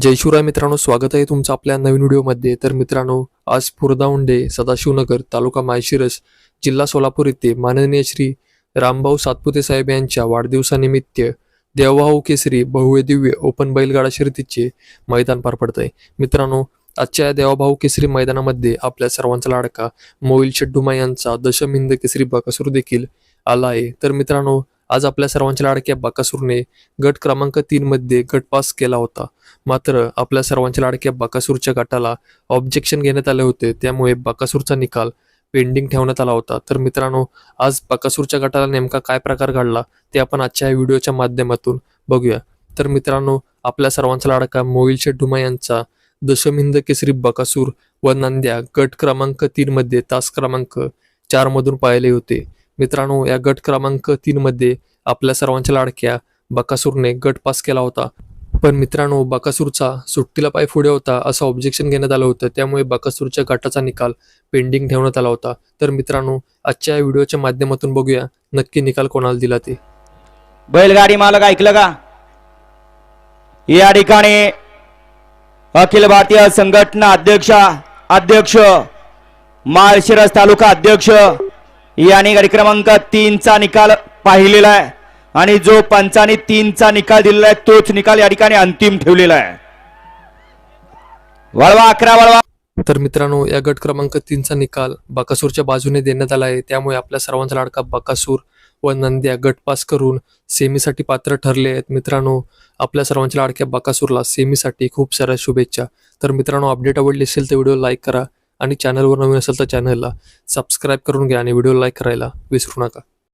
जय शिवराय मित्रांनो स्वागत आहे तुमचं आपल्या नवीन व्हिडिओमध्ये. तर मित्रांनो आज पुरदाउंडे सदाशिवनगर तालुका माळशिरस जिल्हा सोलापूर येथे माननीय श्री रामभाऊ सातपुते साहेब यांच्या वाढदिवसानिमित्त देवभाऊ केसरी बहुवे दिव्य ओपन बैलगाडा शर्यतीचे मैदान पार पडत आहे मित्रांनो आजच्या या देवाभाऊ केसरी मैदानामध्ये आपल्या सर्वांचा लाडका मोईल शेड्डुमा यांचा दशमिंद केसरी बकासूर देखील आला आहे. तर मित्रांनो आज आपल्या सर्वांच्या लाडक्या बाकासूरने गट क्रमांक तीनमध्ये गट पास केला होता. मात्र आपल्या सर्वांच्या लाडक्या बकासूरच्या गटाला ऑब्जेक्शन घेण्यात आले होते. त्यामुळे बाकासूरचा निकाल पेंडिंग ठेवण्यात आला होता. तर मित्रांनो आज बकासूरच्या गटाला नेमका काय प्रकार घडला ते आपण आजच्या या व्हिडिओच्या माध्यमातून बघूया. तर मित्रांनो आपल्या सर्वांचा लाडका मोईल शेड्डुमा यांचा दशमिंद केसरी बकासूर व नंद्या गट क्रमांक तीनमध्ये तास क्रमांक चारमधून पाहिले होते. मित्रांनो या गट क्रमांक तीन मध्ये आपल्या सर्वांच्या लाडक्या बकासूरने गट पास केला होता. पण मित्रांनो बकासूरचा सुट्टीला पाय पुढे होता असं ऑब्जेक्शन घेण्यात आलं होतं. त्यामुळे बकासूरच्या गटाचा निकाल पेंडिंग ठेवण्यात आला होता. तर मित्रांनो आजच्या या व्हिडिओच्या माध्यमातून बघूया नक्की निकाल कोणाला दिला ते. बैलगाडी मालक ऐकलं का? या ठिकाणी अखिल भारतीय संघटना अध्यक्ष अध्यक्ष माळशिरस तालुका अध्यक्ष याने गाडी क्रमांक तीनचा निकाल पाहिलेला आहे. आणि जो पंचाने तीनचा निकाल दिलेला आहे तोच निकाल या ठिकाणी अंतिम ठेवलेला आहे. वळवा अकरा वळवा. तर मित्रांनो या गट क्रमांक तीनचा निकाल बकासूरच्या बाजूने देण्यात आला आहे. त्यामुळे आपल्या सर्वांचा लाडका बकासूर व नंद्या गट पास करून सेमीसाठी पात्र ठरले आहेत. मित्रांनो आपल्या सर्वांच्या लाडक्या बकासूरला सेमीसाठी खूप साऱ्या शुभेच्छा. तर मित्रांनो अपडेट आवडली असेल तर व्हिडिओ लाईक करा. आणि चॅनलवर नवीन असेल तर चॅनलला सबस्क्राईब करून घ्या आणि व्हिडिओ लाईक करायला विसरू नका.